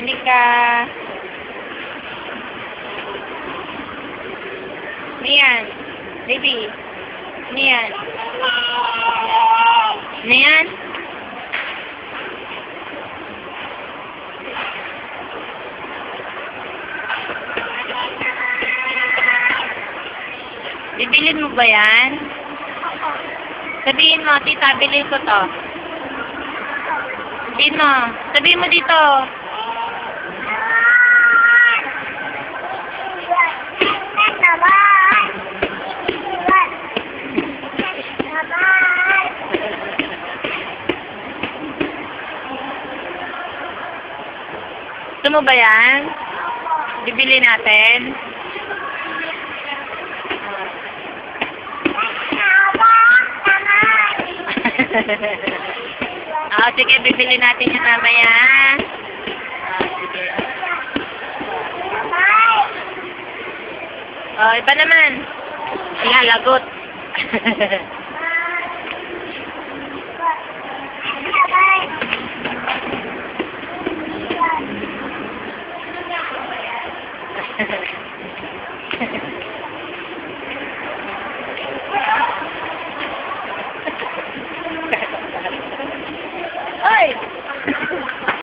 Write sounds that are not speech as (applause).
Anika. Niyan. Baby. Niyan. Niyan. Bibilin mo ba yan? Sabihin mo, tita, bilhin ko to. Sabihin mo. Sabihin mo dito. Gusto mo ba yan? Bibili natin? Oo, (laughs) oh, ah, sige, bibili natin yung mamaya. Oo, oh. Oh, iba naman. Ayan, lagot. Thank (laughs) you. Hey!